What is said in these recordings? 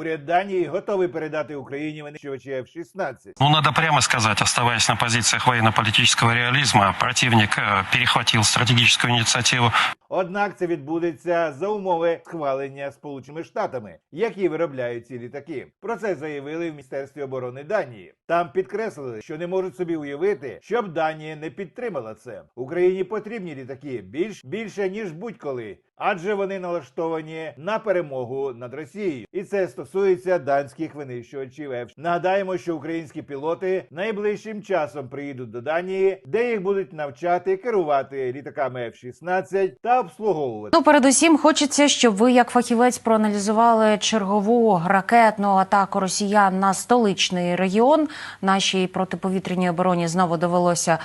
Уряд Данії готовий передати Україні винищувачі F-16. Ну, надо прямо сказать, оставаясь на позициях военно-политического реализма, противник э, перехватил стратегическую инициативу Однак це відбудеться за умови схвалення Сполученими Штатами, які виробляють ці літаки. Про це заявили в Міністерстві оборони Данії. Там підкреслили, що не можуть собі уявити, щоб Данія не підтримала це. Україні потрібні літаки більш більше ніж будь-коли. Адже вони налаштовані на перемогу над Росією, і це стосується данських винищувачів F. Нагадаємо, що українські пілоти найближчим часом приїдуть до Данії, де їх будуть навчати керувати літаками F-16 та обслуговувати. Ну, передусім, хочеться, щоб ви, як фахівець, проаналізували чергову ракетну атаку росіян на столичний регіон. Нашій протиповітряній обороні знову довелося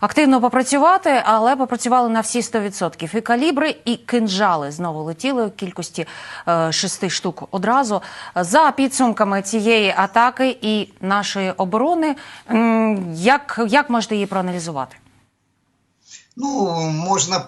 активно попрацювати, але попрацювали на всі 100%. І калібри, і кинжали знову летіли у кількості е, шести штук одразу. За підсумками цієї атаки і нашої оборони, як, як можете її проаналізувати? Ну, можна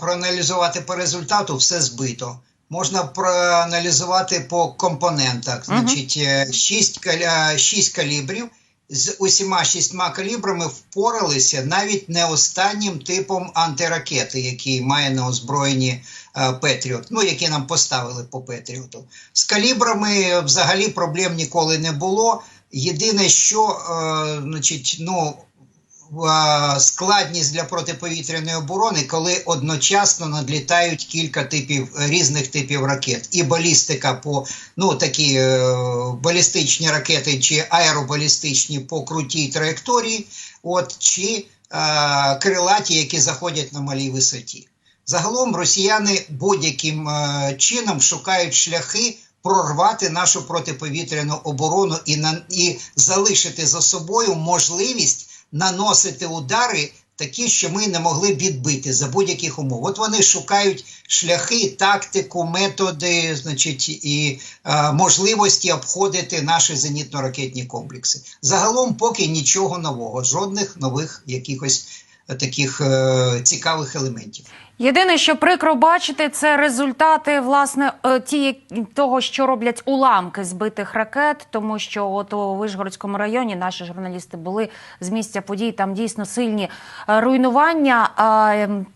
проаналізувати по результату, все збито. Можна проаналізувати по компонентах. Значить, е, шість, каля- шість калібрів. З усіма шістьма калібрами впоралися навіть не останнім типом антиракети, який має на озброєнні е, Петріот, ну які нам поставили по Петріоту. З калібрами взагалі проблем ніколи не було. Єдине, що е, значить, ну, складність для протиповітряної оборони, коли одночасно надлітають кілька типів різних типів ракет, і балістика по ну такі е, балістичні ракети чи аеробалістичні по крутій траєкторії, от чи е, крилаті, які заходять на малій висоті. Загалом росіяни будь-яким е, чином шукають шляхи прорвати нашу протиповітряну оборону і на і залишити за собою можливість наносити удари такі, що ми не могли відбити за будь-яких умов. От вони шукають шляхи, тактику, методи, значить, і е, можливості обходити наші зенітно-ракетні комплекси. Загалом, поки нічого нового, жодних нових якихось е, таких е, цікавих елементів. Єдине, що прикро бачити, це результати власне е, ті того, що роблять уламки збитих ракет, тому що от у Вишгородському районі наші журналісти були з місця подій. Там дійсно сильні е, руйнування. Ем,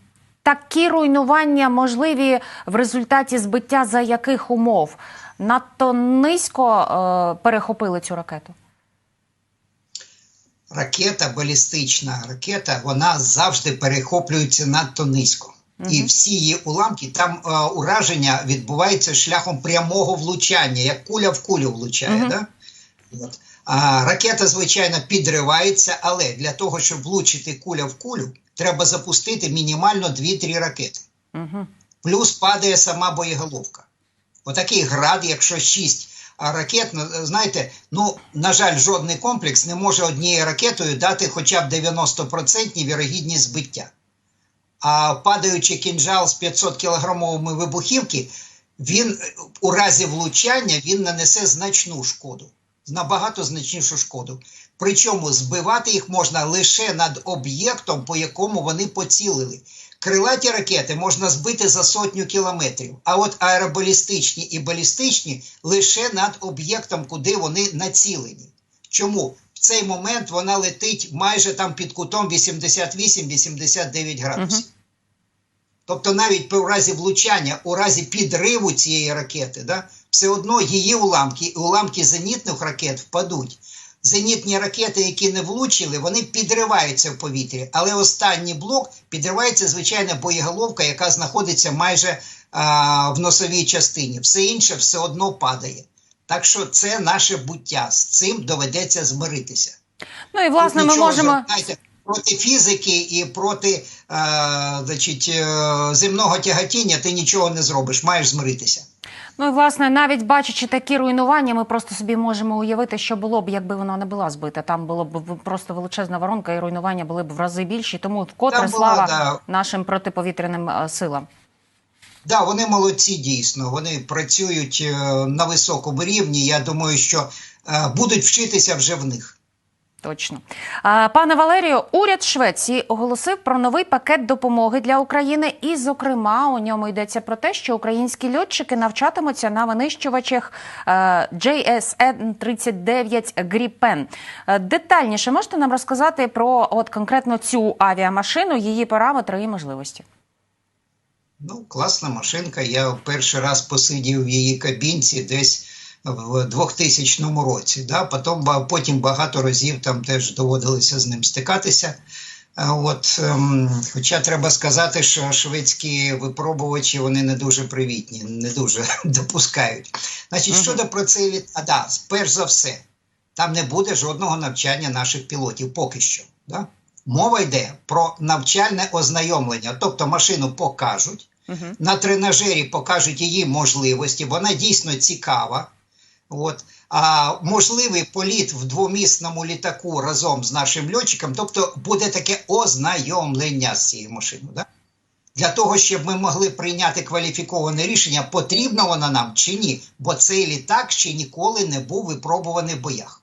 Такі руйнування можливі в результаті збиття за яких умов надто низько е, перехопили цю ракету. Ракета, балістична ракета, вона завжди перехоплюється надто низько. І всі її уламки, там е, ураження відбувається шляхом прямого влучання, як куля в кулю влучає. Да? От. А, ракета, звичайно, підривається, але для того, щоб влучити куля в кулю, треба запустити мінімально 2-3 ракети. Угу. Плюс падає сама боєголовка. Отакий град, якщо 6 ракет, знаєте, ну, на жаль, жодний комплекс не може однією ракетою дати хоча б 90% вірогідність збиття. А падаючи кінжал з 500 кілограмовими вибухівки, він у разі влучання він нанесе значну шкоду, набагато значнішу шкоду. Причому збивати їх можна лише над об'єктом, по якому вони поцілили. Крилаті ракети можна збити за сотню кілометрів, а от аеробалістичні і балістичні лише над об'єктом, куди вони націлені. Чому? В цей момент вона летить майже там під кутом 88-89 градусів. Тобто навіть по разі влучання, у разі підриву цієї ракети, да, все одно її уламки, уламки зенітних ракет впадуть. Зенітні ракети, які не влучили, вони підриваються в повітрі. Але останній блок підривається звичайна боєголовка, яка знаходиться майже а, в носовій частині. Все інше все одно падає. Так що це наше буття. З цим доведеться змиритися. Ну і власне Тут ми можемо. знаєте, проти фізики і проти е, значить, е, земного тяготіння ти нічого не зробиш, маєш змиритися. Ну і власне, навіть бачачи такі руйнування, ми просто собі можемо уявити, що було б, якби вона не була збита. Там було б просто величезна воронка, і руйнування були б в рази більші. Тому вкотре була, слава да. нашим протиповітряним е, силам. Да, вони молодці дійсно. Вони працюють е, на високому рівні. Я думаю, що е, будуть вчитися вже в них. Точно. Пане Валерію, уряд Швеції оголосив про новий пакет допомоги для України, і, зокрема, у ньому йдеться про те, що українські льотчики навчатимуться на винищувачах е, JSN-39 Gripen. Детальніше можете нам розказати про от конкретно цю авіамашину, її параметри і можливості? Ну, класна машинка. Я перший раз посидів в її кабінці десь в 2000 році. Да? Потім, потім багато разів там теж доводилося з ним стикатися. От, ем, хоча треба сказати, що шведські випробувачі вони не дуже привітні, не дуже допускають. Значить, Мгм. щодо про цей літ, а да, перш за все, там не буде жодного навчання наших пілотів поки що. Да? Мова йде про навчальне ознайомлення, тобто машину покажуть, Угу. на тренажері покажуть її можливості, вона дійсно цікава. От. А можливий політ в двомісному літаку разом з нашим льотчиком, тобто буде таке ознайомлення з цією машиною. Да? Для того, щоб ми могли прийняти кваліфіковане рішення, потрібно вона нам чи ні, бо цей літак ще ніколи не був випробуваний в боях.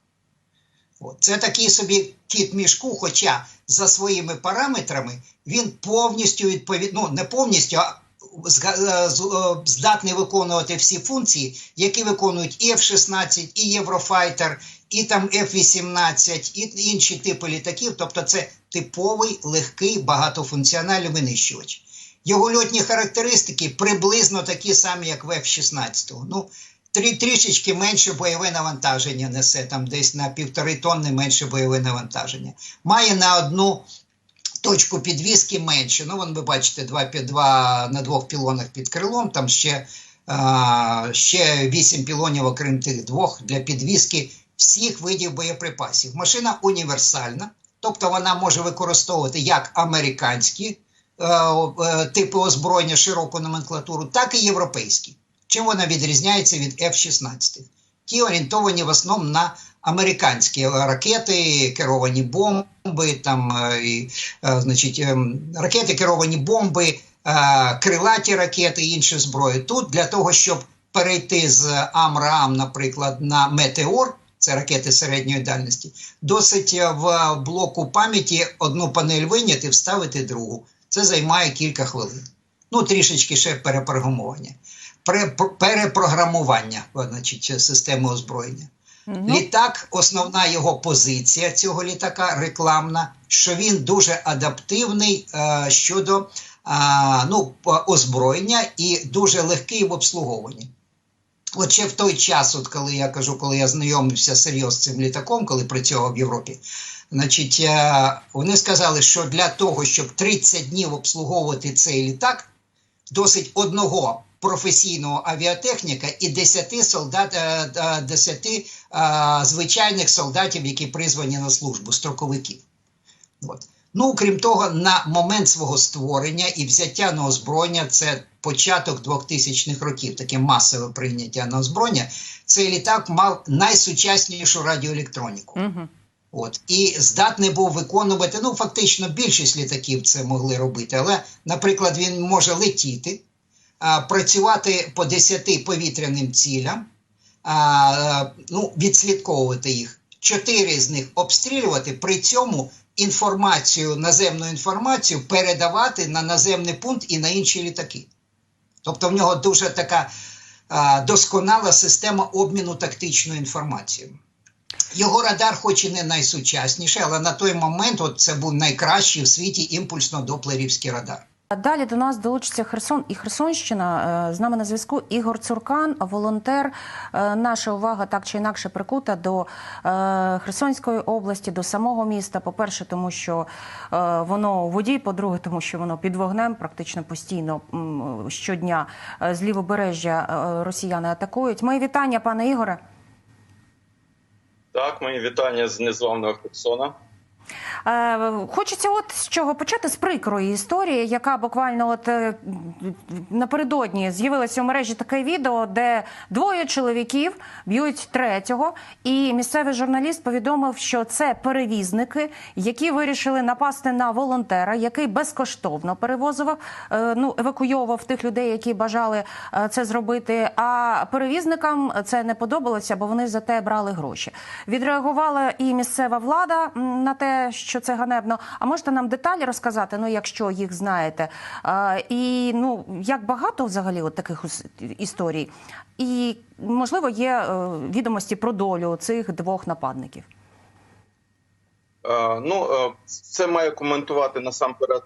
От. Це такий собі кіт мішку, хоча за своїми параметрами він повністю відповідає, ну не повністю, а здатний виконувати всі функції, які виконують і F-16, і Єврофайтер, і там F-18, і інші типи літаків. Тобто це типовий легкий багатофункціональний винищувач. Його льотні характеристики приблизно такі самі, як в F-16. Ну, трі, трішечки менше бойове навантаження несе, там десь на півтори тонни менше бойове навантаження. Має на одну точку підвіски менше. Ну, вон ви бачите, два, два на двох пілонах під крилом, там ще, а, ще вісім пілонів, окрім тих двох, для підвіски всіх видів боєприпасів. Машина універсальна, тобто вона може використовувати як американські е, е, типи озброєння, широку номенклатуру, так і європейські. Чим вона відрізняється від F-16? Ті орієнтовані в основному на американські ракети, керовані бомби, там, е, і, е, значить, ем, ракети, керовані бомби, е, крилаті ракети і інші зброї. Тут для того, щоб перейти з Амраам, наприклад, на Метеор, це ракети середньої дальності, досить в блоку пам'яті одну панель виняти, вставити другу. Це займає кілька хвилин. Ну, трішечки ще перепрограмування. Перепрограмування значить, системи озброєння. Ну, Літак, основна його позиція цього літака рекламна, що він дуже адаптивний е, щодо е, ну, озброєння і дуже легкий в обслуговуванні. От ще в той час, от коли я кажу, коли я знайомився серйозно з цим літаком, коли працював в Європі, значить, е, вони сказали, що для того, щоб 30 днів обслуговувати цей літак, досить одного професійного авіатехніка і 10 солдат, е, е, 10 звичайних солдатів, які призвані на службу, строковиків. От. Ну, крім того, на момент свого створення і взяття на озброєння, це початок 2000-х років, таке масове прийняття на озброєння, цей літак мав найсучаснішу радіоелектроніку. угу. От і здатний був виконувати. Ну, фактично, більшість літаків це могли робити. Але, наприклад, він може летіти, а, працювати по 10 повітряним цілям, а, ну, відслідковувати їх. Чотири з них обстрілювати, при цьому інформацію, наземну інформацію передавати на наземний пункт і на інші літаки. Тобто в нього дуже така а, досконала система обміну тактичною інформацією. Його радар, хоч і не найсучасніший, але на той момент от це був найкращий в світі імпульсно-доплерівський радар. Далі до нас долучиться Херсон і Херсонщина. Е, З нами на зв'язку Ігор Цуркан, волонтер. Е, Наша увага так чи інакше прикута до е, Херсонської області, до самого міста. По-перше, тому що воно у воді, по-друге, тому що воно під вогнем практично постійно щодня з лівобережжя росіяни атакують. Мої вітання, пане Ігоре. Так, мої вітання з незламного Херсона. Е, Хочеться от з чого почати з прикрої історії, яка буквально от е, напередодні з'явилося у мережі таке відео, де двоє чоловіків б'ють третього, і місцевий журналіст повідомив, що це перевізники, які вирішили напасти на волонтера, який безкоштовно перевозив, е, ну евакуйовував тих людей, які бажали це зробити. А перевізникам це не подобалося, бо вони за те брали гроші. Відреагувала і місцева влада на те, що це ганебно. А можете нам деталі розказати? Ну, якщо їх знаєте, Е, і ну як багато взагалі от таких історій, і можливо є е, відомості про долю цих двох нападників. Е, Ну, е, це має коментувати насамперед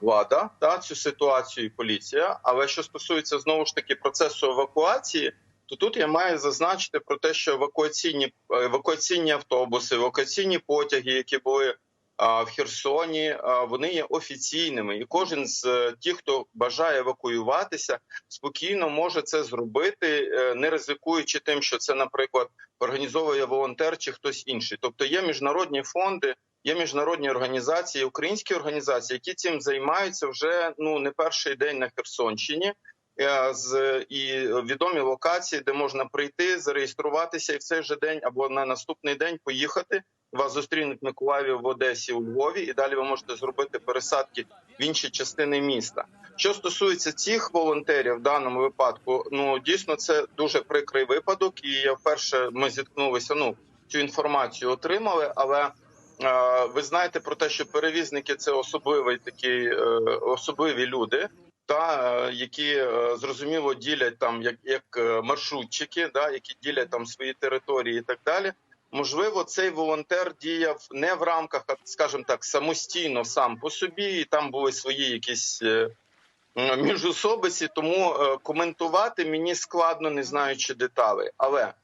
влада та цю ситуацію і поліція. Але що стосується знову ж таки процесу евакуації, то тут я маю зазначити про те, що евакуаційні евакуаційні автобуси, евакуаційні потяги, які були в Херсоні, вони є офіційними, і кожен з е, тих, хто бажає евакуюватися, спокійно може це зробити, е, не ризикуючи тим, що це, наприклад, організовує волонтер чи хтось інший. Тобто є міжнародні фонди, є міжнародні організації, українські організації, які цим займаються вже ну не перший день на Херсонщині. Е, З і відомі локації, де можна прийти, зареєструватися і в цей же день або на наступний день поїхати. Вас зустрінуть в Миколаєві в Одесі у Львові, і далі ви можете зробити пересадки в інші частини міста. Що стосується цих волонтерів в даному випадку, ну дійсно це дуже прикрий випадок. І я вперше ми зіткнулися. Ну цю інформацію отримали, але е, ви знаєте про те, що перевізники це особливий такий е, особливі люди. Та е, які е, зрозуміло ділять там як як е, маршрутчики, да які ділять там свої території і так далі. Можливо, цей волонтер діяв не в рамках, скажімо так, самостійно сам по собі, і там були свої якісь міжособиці, тому коментувати мені складно, не знаючи деталей. Але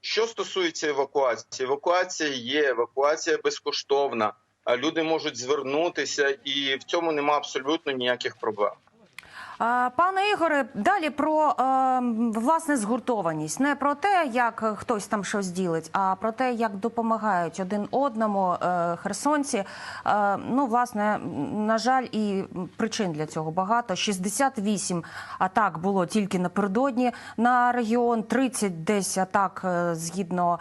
що стосується евакуації, евакуація є, евакуація безкоштовна. Люди можуть звернутися, і в цьому нема абсолютно ніяких проблем. Пане Ігоре, далі про е, власне згуртованість. Не про те, як хтось там щось ділить, а про те, як допомагають один одному е, херсонці. Е, ну, власне, на жаль, і причин для цього багато. 68 атак було тільки напередодні на регіон, 30 десь атак згідно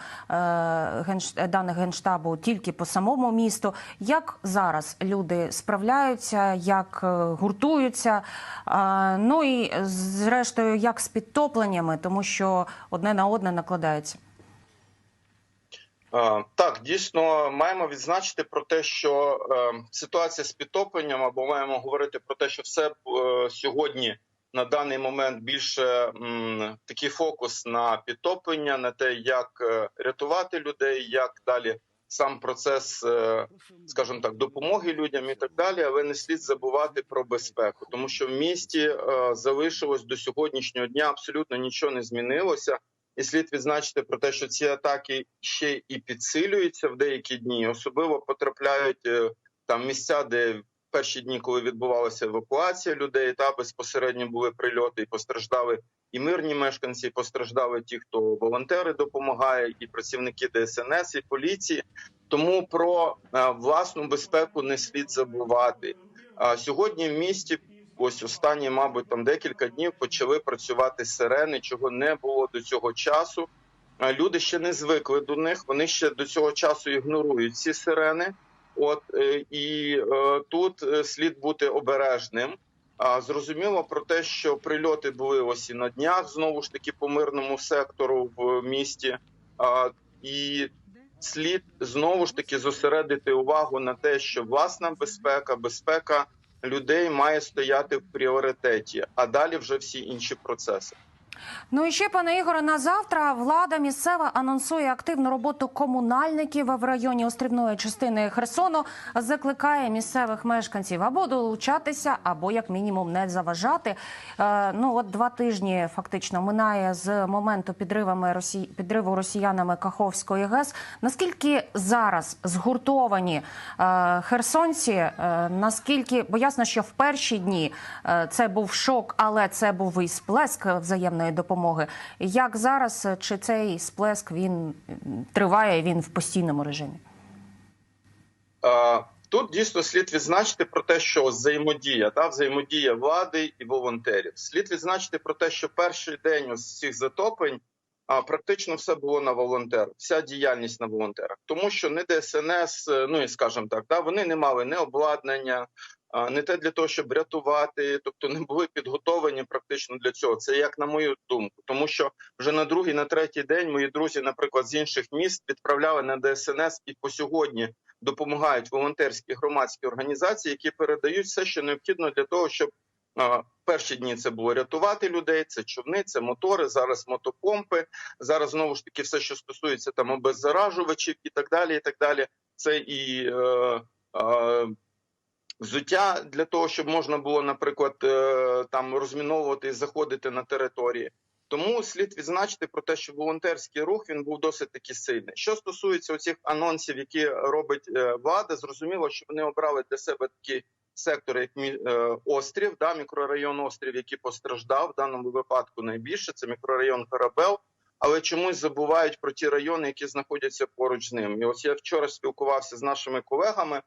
даних генштабу тільки по самому місту. Як зараз люди справляються, як гуртуються? Ну і зрештою, як з підтопленнями, тому що одне на одне накладається. Так, дійсно маємо відзначити про те, що е, ситуація з підтопленням, або маємо говорити про те, що все е, сьогодні на даний момент більше такий фокус на підтоплення, на те, як е, рятувати людей, як далі сам процес, е, скажімо так, допомоги людям і так далі. Але не слід забувати про безпеку, тому що в місті е, залишилось до сьогоднішнього дня абсолютно нічого не змінилося. І слід відзначити про те, що ці атаки ще і підсилюються в деякі дні. Особливо потрапляють е, там місця, де перші дні, коли відбувалася евакуація людей, та безпосередньо були прильоти, і постраждали і мирні мешканці, постраждали ті, хто волонтери допомагають, і працівники ДСНС, і поліції. Тому про е, власну безпеку не слід забувати. А сьогодні в місті ось останні, мабуть, там декілька днів почали працювати сирени, чого не було до цього часу. Люди ще не звикли до них. Вони ще до цього часу ігнорують ці сирени. От е, і е, тут слід бути обережним. Зрозуміло про те, що прильоти були ось і на днях знову ж таки по мирному сектору в місті. І слід знову ж таки зосередити увагу на те, що власна безпека, безпека людей має стояти в пріоритеті, а далі вже всі інші процеси. Ну і ще, пане Ігоре, на завтра влада місцева анонсує активну роботу комунальників в районі острівної частини Херсону. Закликає місцевих мешканців або долучатися, або як мінімум не заважати. Е, ну от два тижні фактично минає з моменту підривами Росі... підриву росіянами Каховської ГЕС. Наскільки зараз згуртовані е, херсонці? Е, наскільки бо ясно, що в перші дні е, це був шок, але це був і сплеск взаємної допомоги. Як зараз чи цей сплеск він триває? Він в постійному режимі? Тут дійсно слід відзначити про те, що взаємодія та взаємодія влади і волонтерів. Слід відзначити про те, що перший день ось цих затоплень практично все було на волонтерах, вся діяльність на волонтерах, тому що не ДСНС, е, ну і скажімо так, да, вони не мали не обладнання, не те для того, щоб рятувати, тобто не були підготовлені практично для цього. Це як на мою думку, тому що вже на другий, на третій день мої друзі, наприклад, з інших міст відправляли на ДСНС і по сьогодні допомагають волонтерські громадські організації, які передають все, що необхідно для того, щоб перші дні це було рятувати людей, це човни, це мотори, зараз мотопомпи. Зараз знову ж таки все, що стосується там обеззаражувачів і так далі. І так далі. Це і е, е, взуття для того, щоб можна було, наприклад, е, там розміновувати і заходити на території. Тому слід відзначити про те, що волонтерський рух він був досить таки сильний. Що стосується цих анонсів, які робить е, влада, зрозуміло, що вони обрали для себе такі сектори, як мі- е, острів, да, мікрорайон острів, який постраждав в даному випадку найбільше. Це мікрорайон Карабел. Але чомусь забувають про ті райони, які знаходяться поруч з ним. І ось я вчора спілкувався з нашими колегами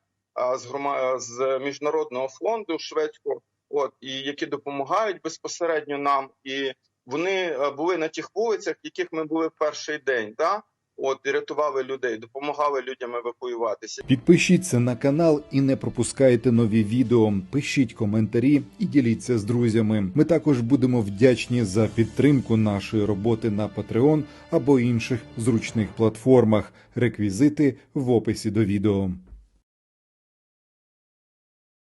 з грома з міжнародного фонду шведського, от і які допомагають безпосередньо нам, і вони були на тих вулицях, яких ми були в перший день. Да? От і рятували людей, допомагали людям евакуюватися. Підпишіться на канал і не пропускайте нові відео. Пишіть коментарі і діліться з друзями. Ми також будемо вдячні за підтримку нашої роботи на Patreon або інших зручних платформах. Реквізити в описі до відео.